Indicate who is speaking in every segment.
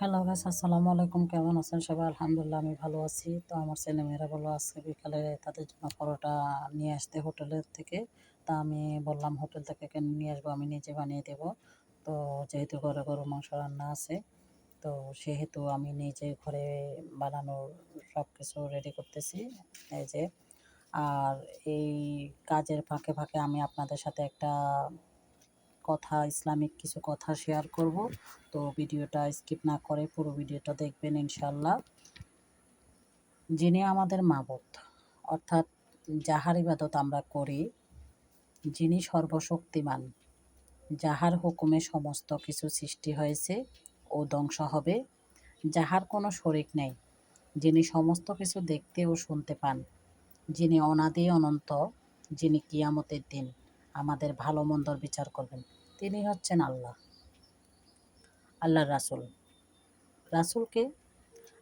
Speaker 1: Hello guys আসসালামু আলাইকুম। কেমন আছেন সবাই? আলহামদুলিল্লাহ, আমি ভালো আছি। তো আমার ছেলেমেয়েরা বলো আজকে বিকালে তাদের জন্য পরোটা নিয়ে আসতে হোটেলের থেকে। তা আমি বললাম, হোটেল থেকে কেন নিয়ে আসব? আমি নিজে বানিয়ে দেব। তো যেহেতু ঘরে গরু, মাংস রান্না আছে, তো সেহেতু আমি নিজে ঘরে বানানোর সব কিছু রেডি করতেছি, এই যে। আর এই কাজের ফাঁকে ফাঁকে আমি আপনাদের সাথে একটা কথা, ইসলামিক কিছু কথা শেয়ার করব। তো ভিডিওটা স্কিপ না করে পুরো ভিডিওটা দেখবেন ইনশাল্লাহ যিনি আমাদের মাবত অর্থাৎ যাহার ইবাদত আমরা করি, যিনি সর্বশক্তিমান, যাহার হুকুমে সমস্ত কিছু সৃষ্টি হয়েছে ও ধ্বংস হবে, যাহার কোনো শরিক নেই, যিনি সমস্ত কিছু দেখতে ও শুনতে পান, যিনি অনাদি অনন্ত, যিনি কিয়ামতের দিন আমাদের ভালো মন্দর বিচার করবেন। তিনি হচ্ছেন আল্লাহ আল্লাহ রাসুল। রাসুলকে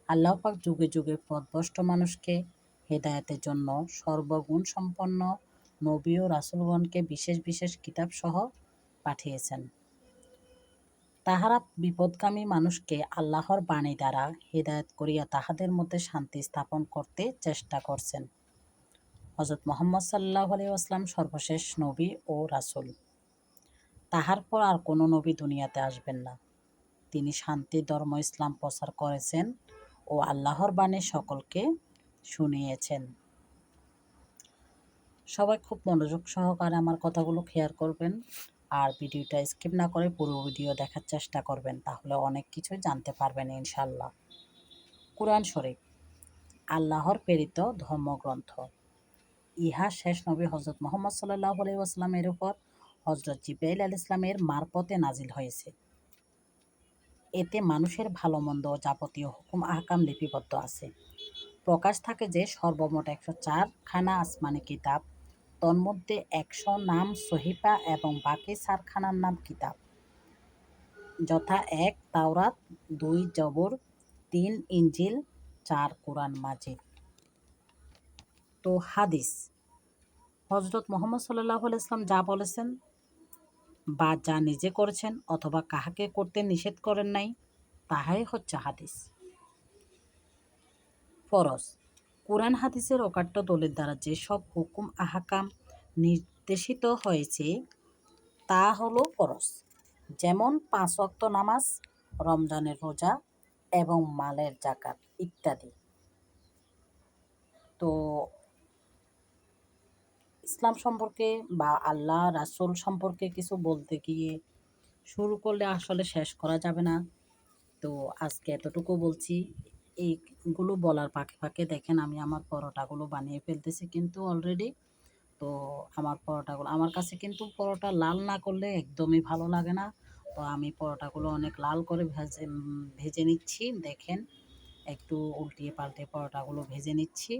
Speaker 1: আল্লাহ পাক যুগে যুগে পদভষ্ট মানুষকে হেদায়তের জন্য সর্বগুণ সম্পন্ন নবী ও রাসুলগণকে বিশেষ বিশেষ কিতাব সহ পাঠিয়েছেন। তাহারা বিপদগামী মানুষকে আল্লাহর বাণী দ্বারা হেদায়ত করিয়া তাহাদের মধ্যে শান্তি স্থাপন করতে চেষ্টা করছেন। হজরত মোহাম্মদ সাল্লাহ আলী আসলাম সর্বশেষ নবী ও রাসুল। তাহার পর আর কোনো নবী দুনিয়াতে আসবেন না। তিনি শান্তি, ধর্ম, ইসলাম প্রচার করেছেন ও আল্লাহর বাণী সকলকে শুনিয়েছেন। সবাই খুব মনোযোগ সহকারে আমার কথাগুলো খেয়াল করবেন আর ভিডিওটা স্কিপ না করে পুরো ভিডিও দেখার চেষ্টা করবেন, তাহলে অনেক কিছু জানতে পারবেন ইনশাল্লাহ কোরআন শরীফ, আল্লাহর প্রেরিত ধর্মগ্রন্থ। ইহা শেষ নবী হজরত মোহাম্মদ সাল্লাহ আলাইসাল্লামের উপর হজরত জিব্রাইল আল ইসলামের মারপথে নাজিল হয়েছে। এতে মানুষের ভালো মন্দ যাবতীয় হুকুম আহকাম লিপিবদ্ধ আছে। প্রকাশ থাকে যে সর্বমোট একশো চার খানা আসমানি কিতাব, তন্মধ্যে একশো নাম সহিপা এবং বাকি চারখানার নাম কিতাব। যথা এক তাওরাত, দুই জবর, তিন ইঞ্জিল চার কোরআন মাজিদ। তো হাদিস, হজরত মোহাম্মদ সাল্লাহ ইসলাম যা বলেছেন বা যা নিজে করেছেন অথবা কাহাকে করতে নিষেধ করেন নাই, তাহাই হচ্ছে হাদিস। ফরজ। কোরআন হাদিসের অকাট্য দলের দ্বারা যেসব হুকুম, আহাকাম নির্দেশিত হয়েছে, তা হলো ফরজ। যেমন পাঁচ অক্ত নামাজ, রমজানের রোজা এবং মালের জাকাত ইত্যাদি। তো ইসলাম সম্পর্কে বা আল্লাহ, রাসুল সম্পর্কে কিছু বলতে গিয়ে শুরু করলে আসলে শেষ করা যাবে না। তো আজকে এতটুকু বলছি। এইগুলো বলার পাখে ফাঁকে দেখেন আমি আমার পরোটাগুলো বানিয়ে ফেলতেছি কিন্তু অলরেডি তো আমার পরোটাগুলো, আমার কাছে কিন্তু পরোটা লাল না করলে একদমই ভালো লাগে না। তো আমি পরোটাগুলো অনেক লাল করে ভেজে ভেজে নিচ্ছি। দেখেন, একটু উল্টিয়ে পাল্টে পরোটাগুলো ভেজে নিচ্ছি।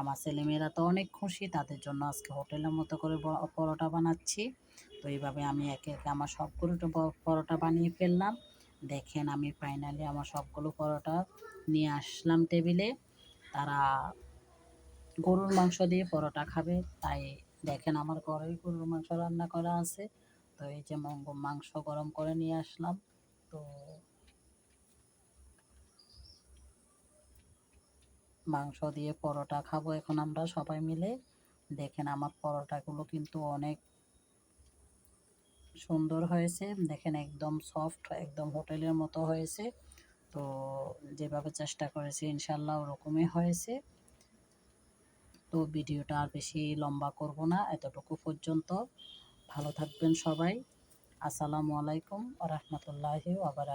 Speaker 1: আমার ছেলেমেয়েরা তো অনেক খুশি, তাদের জন্য আজকে হোটেলের মতো করে পরোটা বানাচ্ছি। তো এইভাবে আমি একে একে আমার সবগুলো পরোটা বানিয়ে ফেললাম। দেখেন আমি ফাইনালি আমার সবগুলো পরোটা নিয়ে আসলাম টেবিলে। তারা গরুর মাংস দিয়ে পরোটা খাবে, তাই দেখেন আমার ঘরেই গরুর মাংস রান্না করা আছে। তো এই যে মাংস গরম করে নিয়ে আসলাম। তো মাংস দিয়ে পরোটা খাব এখন আমরা সবাই মিলে। দেখেন আমার পরোটাগুলো কিন্তু অনেক সুন্দর হয়েছে। দেখেন একদম সফট একদম হোটেলের মতো হয়েছে। তো যেভাবে চেষ্টা করেছি, ইনশাল্লাহ ওরকমই হয়েছে। তো ভিডিওটা আর বেশি লম্বা করব না, এতটুকু পর্যন্ত। ভালো থাকবেন সবাই। আসসালামু আলাইকুম রহমতুল্লাহি আবার